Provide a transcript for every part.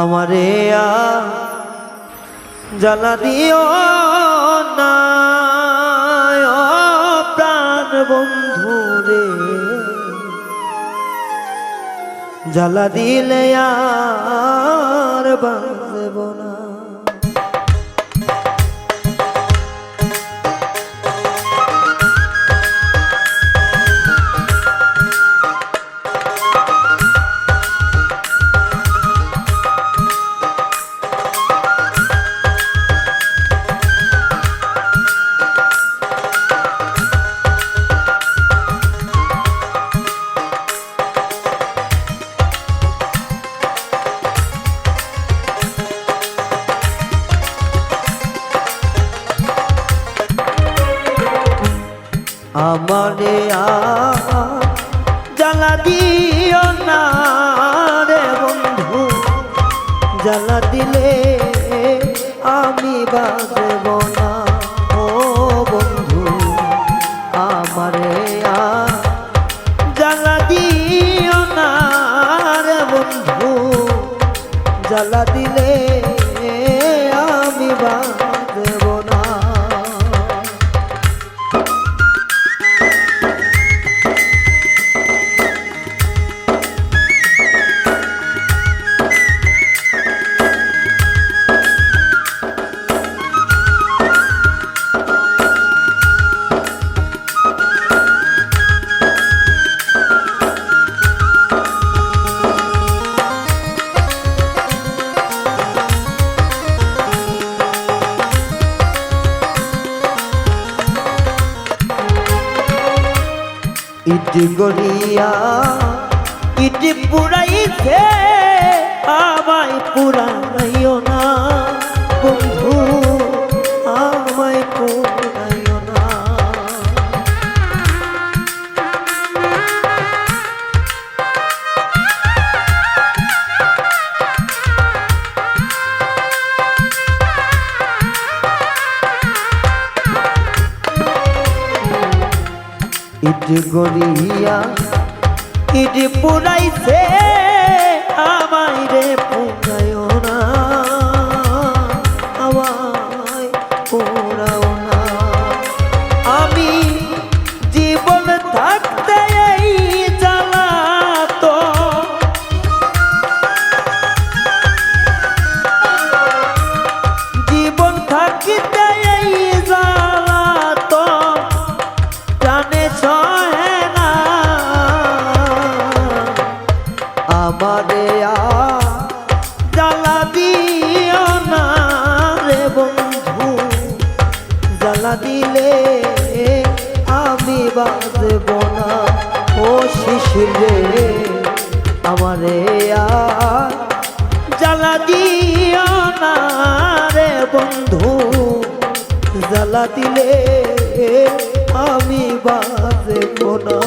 আমারে জ্বালা দিও না। প্রাণ বন্ধু রে। জ্বালা দিলে আর বাঁধব না। আমারে জ্বালা দিও না রে বন্ধু। জ্বালা দিলে আমি বাজব না, ও বন্ধু। আমারে জ্বালা দিও না রে বন্ধু। জ্বালা দিলে ইট ইটি ইট পুরাইছে আমায় পুরাইও না। ইট গড়িয়া ইট পুরাইছে আমায় রে পুরাইও আমারে জ্বালা দিও না রে বন্ধু। জ্বালা দিলে আমি বাজব না। ও শিশির আমারে জ্বালা দিও না রে বন্ধু। জ্বালা দিলে আমি বাজব না।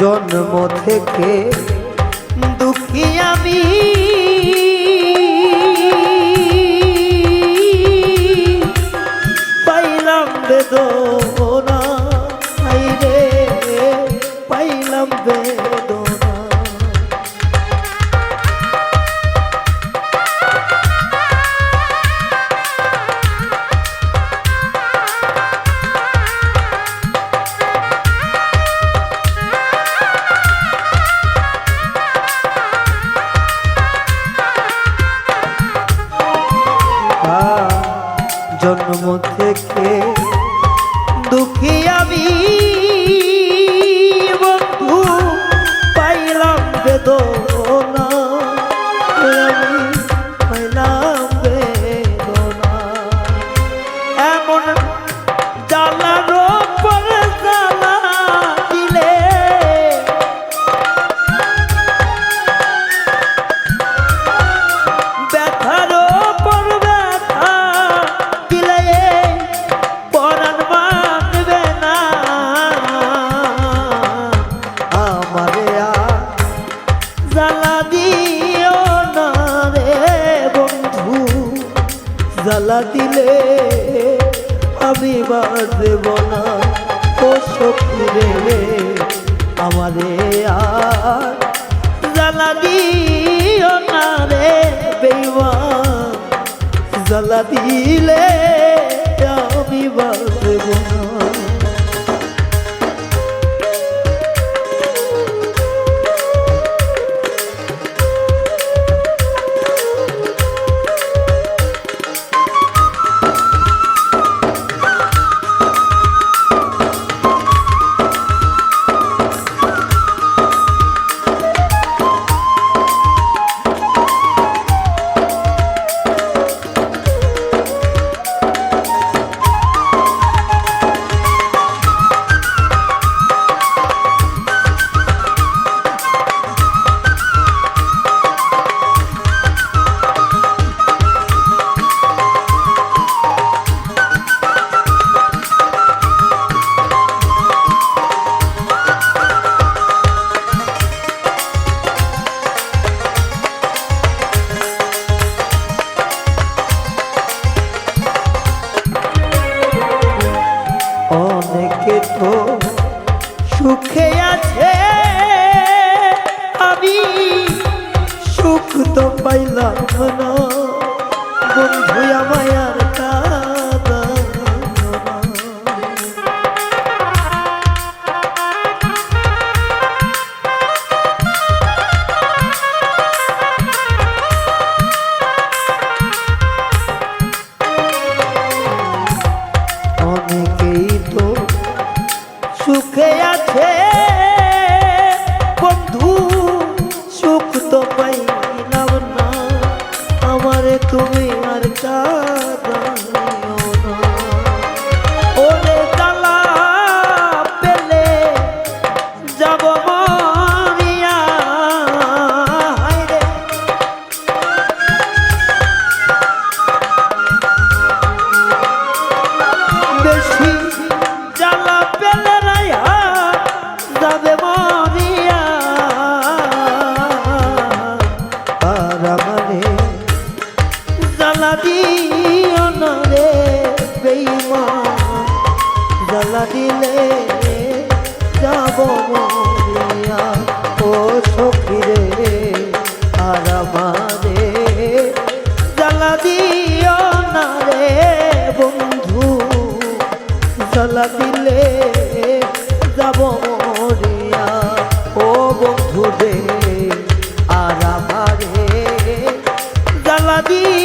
জন্ম থেকে দুঃখী আমি। আমি বাঁচব না। ও শক্তি রে আমারে আর জ্বালা দিও না রে বেইমা জ্বালা দিলে আমি বাঁচব না। সুখে আছে আমি সুখ তো পাইলাম না। বন্ধু আমায়ার অনেকেই তো সুখে আছে। চলা দিলে যাব মরিয়া। ও বন্ধু দে আর আমারে জ্বালা দিয়ে